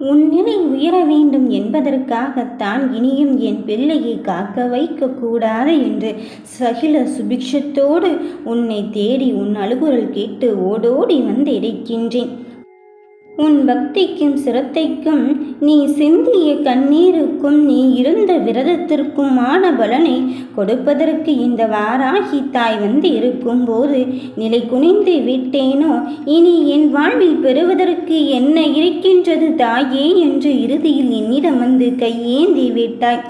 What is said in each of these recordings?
உன்னிலை உயர வேண்டும் என்பதற்காகத்தான் இனியும் என் பிள்ளையை காக்க வைக்கக்கூடாது என்று சகில சுபிக்ஷத்தோடு உன்னை தேடி உன் அழுகுரல் கேட்டு ஓடோடி வந்து இருக்கின்றேன் உன் பக்திக்கும் சிரத்தைக்கும் நீ சிந்திய கண்ணீருக்கும் நீ இருந்த விரதத்திற்குமான பலனை கொடுப்பதற்கு இந்த வாராகி தாய் வந்து இருக்கும்போது நிலை குனிந்து விட்டேனோ? இனி என் வாழ்வில் பெறுவதற்கு என்ன இருக்கின்றது தாயே என்று இறுதியில் என்னிடம் வந்து கையேந்தி விட்டாய்.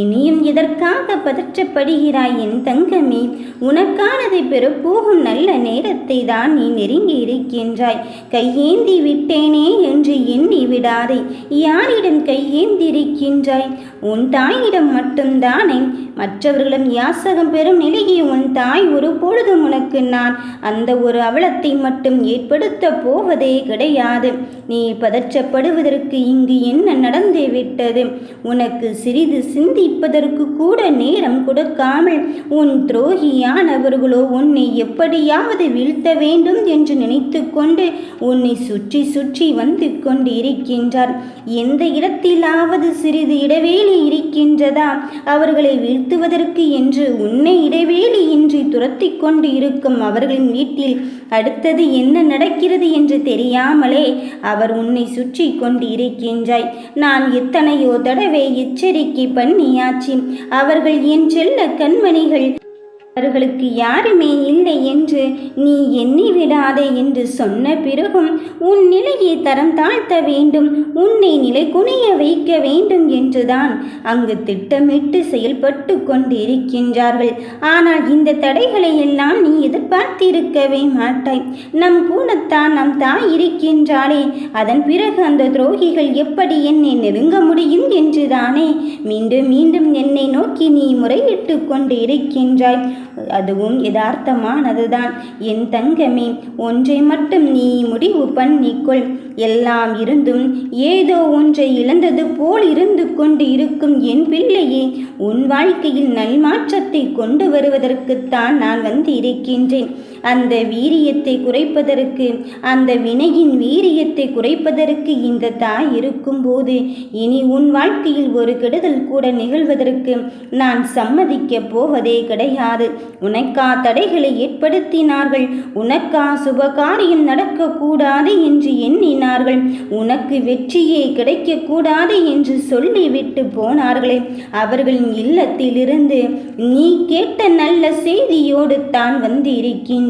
இனியும் எதற்காக பதற்றப்படுகிறாய் என் தங்கமே? உனக்கானதை பெறப்போகும் நல்ல நேரத்தை தான் நீ நெருங்கி இருக்கின்றாய். கையேந்தி விட்டேன்? என்று எண்ணி விடாதே. யாரிடம் கையேந்திருக்கின்றாய்? உன் தாயிடம் மட்டும்தானே. மற்றவர்களும் யாசகம் பெறும் நிலையை உன் தாய் ஒரு பொழுதும் உனக்கு நான் அந்த ஒரு அவலத்தை மட்டும் ஏற்படுத்த போவதே கிடையாது. நீ பதற்றப்படுவதற்கு இங்கு என்ன நடந்தே விட்டது? உனக்கு சிறிது சிந்திப்பதற்கு கூட நேரம் கொடுக்காமல் உன் துரோகியானவர்களோ உன்னை எப்படியாவது வீழ்த்த வேண்டும் என்று நினைத்து கொண்டு உன்னை சுற்றி சுற்றி சுற்றி வந்து கொண்டு இருக்கின்றார் எந்த இடத்திலாவது சிறிது இடைவேளி இருக்கின்றதா? அவர்களை வீழ்த்துவதற்கு என்று உன்னை இடைவேளி இன்றி துரத்தி கொண்டு இருக்கும் அவர்களின் வீட்டில் அடுத்தது என்ன நடக்கிறது என்று தெரியாமலே அவர் உன்னை சுற்றி கொண்டு இருக்கின்றாய் நான் எத்தனையோ தடவை எச்சரிக்கை பண்ணியாச்சு. அவர்கள் என் செல்ல கண்மணிகள் அவர்களுக்கு யாருமே இல்லை என்று நீ எண்ணி விடாதே என்று சொன்ன பிறகும் உன் நிலையை தரம் தாழ்த்த வேண்டும் உன்னை நிலை குனிய வைக்க வேண்டும் என்றுதான் அங்கு திட்டமிட்டு செயல்பட்டு கொண்டிருக்கின்றார்கள். ஆனால் இந்த தடைகளை எல்லாம் நீ எதிர்பார்த்திருக்கவே மாட்டாய். நம் கூடத்தான் நம் தாய் இருக்கின்றாளே அதன் பிறகு அந்த துரோகிகள் எப்படி என்னை நெருங்க முடியும் என்றுதானே? மீண்டும் மீண்டும் என்னை நோக்கி நீ முறையிட்டு கொண்டு இருக்கின்றாய். அதுவும் யதார்த்தமானதுதான். என் தங்கமே ஒன்றை மட்டும் நீ முடிவு பண்ணிக்கொள். எல்லாம் இருந்தும் ஏதோ ஒன்றை இழந்தது போல் இருந்து கொண்டு இருக்கும் என் பிள்ளையே உன் வாழ்க்கையில் நல்மாற்றத்தை கொண்டு வருவதற்குத்தான் நான் வந்து இருக்கின்றேன் அந்த வீரியத்தை குறைப்பதற்கு அந்த வினையின் வீரியத்தை குறைப்பதற்கு இந்த தாய் இருக்கும்போது இனி உன் வாழ்க்கையில் ஒரு கெடுதல் கூட நிகழ்வதற்கு நான் சம்மதிக்கப் போவதே கிடையாது. உனக்கா தடைகளை ஏற்படுத்தினார்கள் உனக்கா சுபகாரியம் நடக்கக்கூடாது என்று எண்ணினார்கள் உனக்கு வெற்றியே கிடைக்கக்கூடாது என்று சொல்லிவிட்டு போனார்களே. அவர்களின் இல்லத்திலிருந்து நீ கேட்ட நல்ல செய்தியோடு தான் வந்து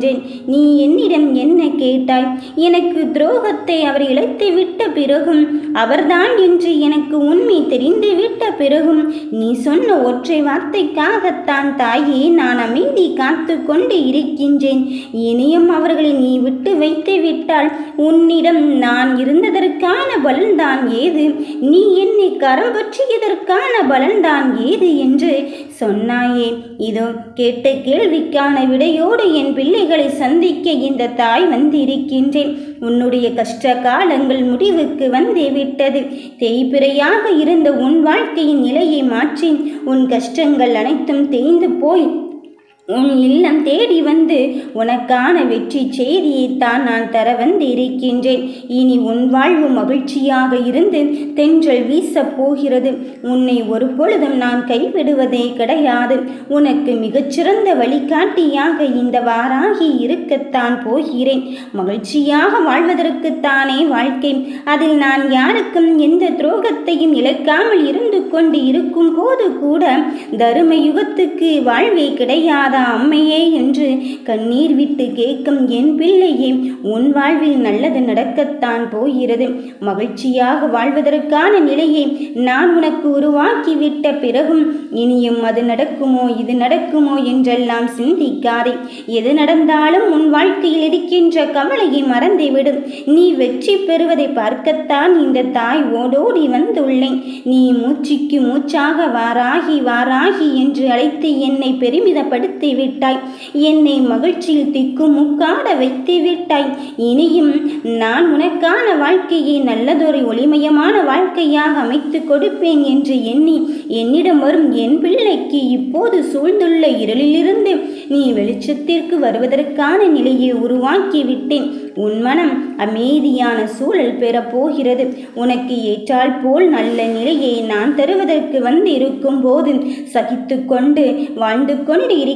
இருக்கின்றேன் நீ என்னிடம் என்ன கேட்டாய்? எனக்கு துரோகத்தை அவர் இழைத்து விட்ட பிறகும் அவர்தான் என்று எனக்கு உண்மை தெரிந்து விட்ட பிறகும் நீ சொன்ன ஒற்றை வார்த்தைக்காகத்தான் தாயே நான் அமைதி காத்து கொண்டு இருக்கின்றேன். இனியும் அவர்களை நீ விட்டு வைத்து விட்டால் உன்னிடம் நான் இருந்ததற்கான பலன்தான் ஏது? நீ என்னை கரம் பற்றியதற்கான பலன்தான் ஏது என்று சொன்னாயே. இதோ கேட்ட கேள்விக்கான விடையோடு என் பிள்ளைகள் சந்திக்க இந்த தாய் வந்திருக்கின்றேன். உன்னுடைய கஷ்ட காலங்கள் முடிவுக்கு வந்தே விட்டது. தேய்பிறையாக இருந்த உன் வாழ்க்கையின் நிலையை மாற்றி உன் கஷ்டங்கள் அனைத்தும் தேய்ந்து போய் உன் இல்லம் தேடி வந்து உனக்கான வெற்றி செய்தியைத்தான் நான் தர வந்து இருக்கின்றேன். இனி உன் வாழ்வு மகிழ்ச்சியாக இருந்து தென்றல் வீசப் போகிறது. உன்னை ஒரு பொழுதும் நான் கைவிடுவதே கிடையாது. உனக்கு மிகச்சிறந்த வழிகாட்டியாக இந்த வாராகி இருக்கத்தான் போகிறேன். மகிழ்ச்சியாக வாழ்வதற்குத்தானே வாழ்க்கை. அதில் நான் யாருக்கும் எந்த துரோகத்தையும் இழக்காமல் இருந்து கொண்டு இருக்கும் போது கூட தரும யுகத்துக்கு வாழ்வே கிடையாது. மாதா அம்மையே என்று கண்ணீர் விட்டு கேட்கும் என் பிள்ளையே உன் வாழ்வில் நல்லது நடக்கத்தான் போகிறது. மகிழ்ச்சியாக வாழ்வதற்கான நிலையை நான் உனக்கு உருவாக்கி விட்ட பிறகும் இனியும் அது நடக்குமோ இது நடக்குமோ என்றெல்லாம் சிந்திக்காதே. எது நடந்தாலும் உன் வாழ்க்கையில் இருக்கின்ற கவலையை மறந்துவிடும். நீ வெற்றி பெறுவதை பார்க்கத்தான் இந்த தாய் ஓடோடி வந்துள்ளேன். நீ மூச்சுக்கு மூச்சாக வாராகி வாராகி என்று அழைத்து என்னை பெருமிதப்படுத்தி விட்டாய் என்னை மகிழ்ச்சியில் திக்கு முக்காட வைத்து விட்டாய் இனியும் நான் உனக்கான வாழ்க்கையை நல்லதொரு ஒளிமயமான வாழ்க்கையாக அமைத்து கொடுப்பேன் என்று எண்ணி என்னிடம் வரும் என் பிள்ளைக்கு இப்போது சூழ்ந்துள்ள இருளிலிருந்து நீ வெளிச்சத்திற்கு வருவதற்கான நிலையை உருவாக்கி விட்டேன் உன் மனம் அமைதியான சூழல் பெறப்போகிறது உனக்கு ஏற்றால் போல் நல்ல நிலையை நான் தருவதற்கு வந்து இருக்கும் போது சகித்து கொண்டு வாழ்ந்து கொண்டு இரு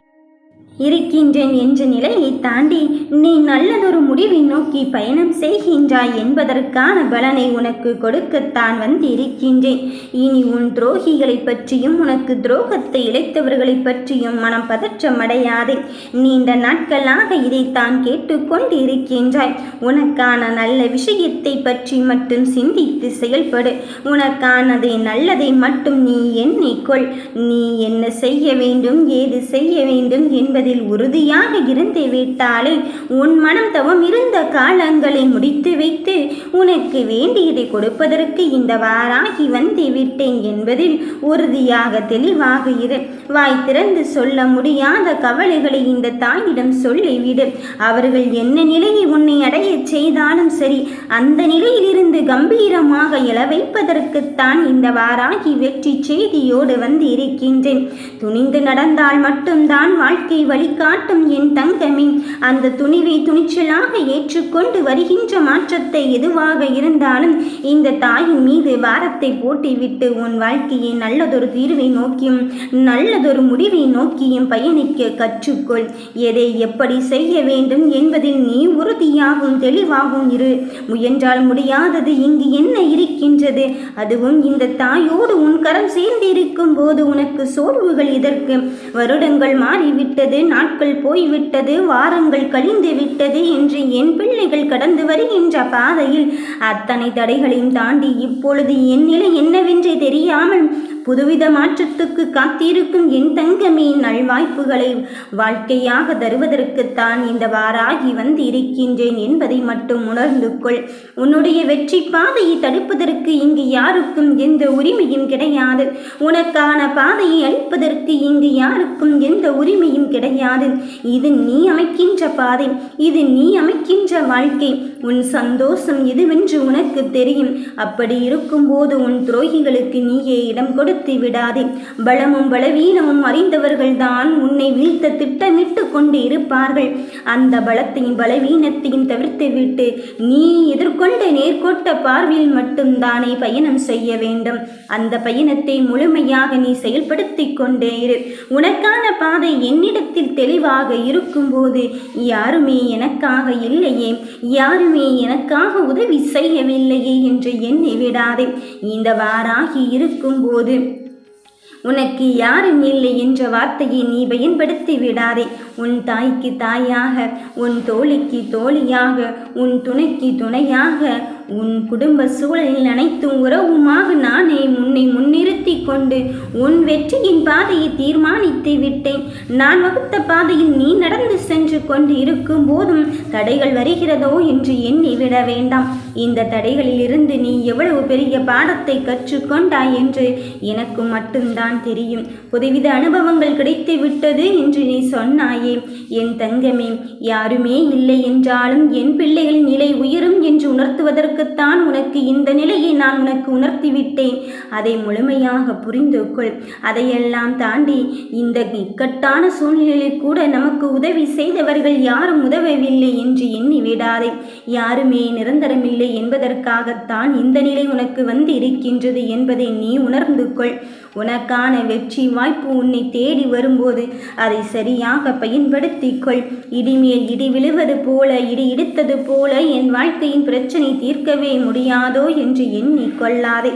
இருக்கின்றேன் என்ற நிலையை தாண்டி நீ நல்லதொரு முடிவை நோக்கி பயணம் செய்கின்றாய் என்பதற்கான பலனை உனக்கு கொடுக்கத்தான் வந்து இருக்கின்றேன் இனி உன் துரோகிகளை பற்றியும் உனக்கு துரோகத்தை இழைத்தவர்களை பற்றியும் மனம் பதற்றமடையாதே. நீண்ட நாட்களாக இதைத்தான் கேட்டுக்கொண்டு இருக்கின்றாய் உனக்கான நல்ல விஷயத்தை பற்றி மட்டும் சிந்தித்து செயல்படு. உனக்கானதை நல்லதை மட்டும் நீ எண்ணிக்கொள். நீ என்ன செய்ய வேண்டும் ஏது செய்ய வேண்டும் என்பதை என்பதில் உறுதியாக இருந்து விட்டாலே உன் மனம் தவம் இருந்த காலங்களை முடித்து வைத்து உனக்கு வேண்டியதை கொடுப்பதற்கு இந்த வாராகி வந்து விட்டேன் என்பதில் உறுதியாக தெளிவாக இரு. வாய் திறந்து சொல்ல முடியாத கவலைகளை இந்த தாயிடம் சொல்லிவிடு. அவர்கள் என்ன நிலையை உன்னை அடைய செய்தாலும் சரி அந்த நிலையிலிருந்து கம்பீரமாக இழ வைப்பதற்குத்தான் இந்த வாராகி வெற்றி செய்தியோடு வந்து இருக்கின்றேன். துணிந்து நடந்தால் மட்டும்தான் வாழ்க்கை வழிகாட்டும் என் தங்கமே அந்த துணிவை துணிச்சலாக ஏற்றுக்கொண்டு வருகின்ற மாற்றத்தை எதுவாக இருந்தாலும் இந்த தாயின் மீது வாரத்தை போட்டிவிட்டு உன் வாழ்க்கையை நல்லதொரு தீர்வை நோக்கியும் நல்லதொரு முடிவை நோக்கியும் பயணிக்க கற்றுக்கொள். எதை எப்படி செய்ய வேண்டும் என்பதில் நீ உறுதியாகவும் தெளிவாகவும் இரு. முயன்றால் முடியாதது இங்கு என்ன இருக்கின்றது? அதுவும் இந்த தாயோடு உன் கரம் சேர்ந்திருக்கும் போது உனக்கு சோர்வுகள் இதற்கு வருடங்கள் மாறிவிட்டது. நாட்கள் போய்விட்டது வாரங்கள் கழிந்து விட்டது என்று என் பிள்ளைகள் கடந்து வருகின்ற பாதையில் அத்தனை தடைகளையும் தாண்டி இப்பொழுது என் நிலை என்னவென்றே தெரியாமல் புதுவித மாற்றத்துக்கு காத்திருக்கும் என் தங்கமே நல்வாய்ப்புகளை வாழ்க்கையாக தருவதற்குத்தான் இந்த வாராகி வந்து இருக்கின்றேன் என்பதை மட்டும் உணர்ந்து கொள். உன்னுடைய வெற்றி பாதையை தடுப்பதற்கு இங்கு யாருக்கும் எந்த உரிமையும் கிடையாது. உனக்கான பாதையை அளிப்பதற்கு இங்கு யாருக்கும் எந்த உரிமையும் கிடையாது. இது நீ அமைக்கின்ற பாதை இது நீ அமைக்கின்ற வாழ்க்கை. உன் சந்தோஷம் இதுவென்று உனக்கு தெரியும். அப்படி இருக்கும்போது உன் துரோகிகளுக்கு நீயே இடம் கொடுத்து விடாதே. பலமும் பலவீனமும் அறிந்தவர்கள்தான் உன்னை வீழ்த்த திட்டமிட்டு கொண்டு இருப்பார்கள். அந்த பலத்தையும் பலவீனத்தையும் தவிர்த்து விட்டு நீ எதிர்கொண்ட நேர்கொட்ட பார்வையில் மட்டும்தானே பயணம் செய்ய வேண்டும். அந்த பயணத்தை முழுமையாக நீ செயல்படுத்தி கொண்டே இரு. உனக்கான பாதை என்னிடத்தில் தெளிவாக இருக்கும்போது யாருமே எனக்காக இல்லையே. யாருமே எனக்காக உதவி செய்யவில்லையே என்று எண்ணி விடாதே. இந்த வாராகி இருக்கும்போது உனக்கு யாரும் இல்லை என்ற வார்த்தையை நீ பயன்படுத்தி விடாதே. உன் தாய்க்கு தாயாக உன் தோழிக்கு தோழியாக உன் துணைக்கு துணையாக உன் குடும்ப சூழலில் அனைத்தும் உறவுமாக நானே முன்னை முன்னிறுத்தி கொண்டு உன் வெற்றியின் பாதையை தீர்மானித்து விட்டேன். நான் வகுத்த பாதையில் நீ நடந்து சென்று கொண்டு இருக்கும் போதும் தடைகள் வருகிறதோ என்று எண்ணி விட வேண்டாம். இந்த தடைகளில் இருந்து நீ எவ்வளவு பெரிய பாடத்தை கற்றுக்கொண்டாய் என்று எனக்கு மட்டும்தான் தெரியும். புதுவித அனுபவங்கள் கிடைத்து விட்டது என்று நீ சொன்னாயே. என் தங்கமே யாருமே இல்லை என்றாலும் என் பிள்ளைகளின் நிலை உயரும் என்று உணர்த்துவதற்குத்தான் உனக்கு இந்த நிலையை நான் உனக்கு உணர்த்திவிட்டேன். அதை முழுமையாக புரிந்து கொள். அதையெல்லாம் தாண்டி இந்த இக்கட்டான சூழ்நிலையில் கூட நமக்கு உதவி செய்தவர்கள் யாரும் உதவவில்லை என்று எண்ணி விடாதே. யாருமே நிரந்தரமில்லை என்பதற்காகத்தான் இந்த நிலை உனக்கு வந்து இருக்கின்றது என்பதை நீ உணர்ந்து கொள். உனக்கான வெற்றி வாய்ப்பு உன்னை தேடி வரும்போது அதை சரியாக பயன்படுத்திக்கொள் இடிமேல் இடி விழுவது போல இடி இடித்தது போல என் வாழ்க்கையின் பிரச்சனை தீர்க்கவே முடியாதோ என்று எண்ணிக்கொள்ளாதே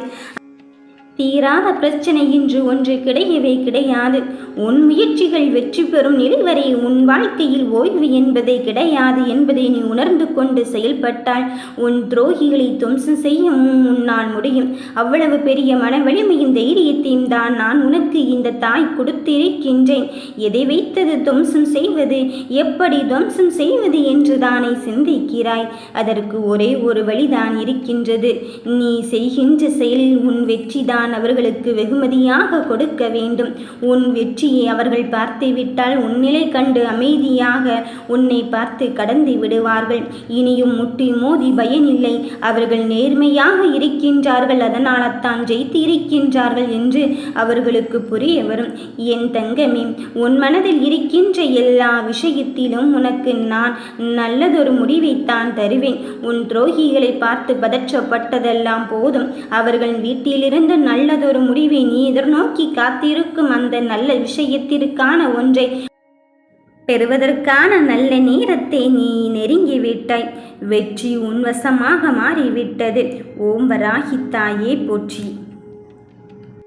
தீராத பிரச்சனை இன்று ஒன்று கிடையவே கிடையாது. உன் முயற்சிகள் வெற்றி பெறும் நிலை வரை உன் வாழ்க்கையில் ஓய்வு என்பதே கிடையாது என்பதை நீ உணர்ந்து கொண்டு செயல்பட்டால் உன் துரோகிகளை துவம்சம் செய்ய உன்னால் முடியும். அவ்வளவு பெரிய மன வலிமையும் தைரியத்தையும் தான் நான் உனக்கு இந்த தாய் கொடுத்திருக்கின்றேன். எதை வைத்தது துவம்சம் செய்வது? எப்படி துவம்சம் செய்வது என்று தானே சிந்திக்கிறாய். அதற்கு ஒரே ஒரு வழிதான் இருக்கின்றது. நீ செய்கின்ற செயலில் உன் வெற்றிதான் நான் அவர்களுக்கு வெகுமதியாக கொடுக்க வேண்டும். உன் வெற்றியை அவர்கள் பார்த்துவிட்டால் உன் நிலை கண்டு அமைதியாக உன்னை பார்த்து கடந்து விடுவார்கள். இனியும் முட்டி மோதி பயனில்லை. அவர்கள் நேர்மையாக இருக்கின்றார்கள். அதனால்தான் ஜெயித்து இருக்கின்றார்கள் என்று அவர்களுக்கு புரிய வரும். என் தங்கமே உன் மனதில் இருக்கின்ற எல்லா விஷயத்திலும் உனக்கு நான் நல்லதொரு முடிவைத்தான் தருவேன். உன் துரோகிகளை பார்த்து பதற்றப்பட்டதெல்லாம் போதும். அவர்கள் வீட்டிலிருந்து நல்லதொரு முடிவை நீ எதிர்நோக்கி காத்திருக்கும் அந்த நல்ல விஷயத்திற்கான ஒன்றை பெறுவதற்கான நல்ல நேரத்தை நீ நெருங்கிவிட்டாய் வெற்றி உன்வசமாக மாறிவிட்டது. ஓம் வராகி தாயே போற்றி.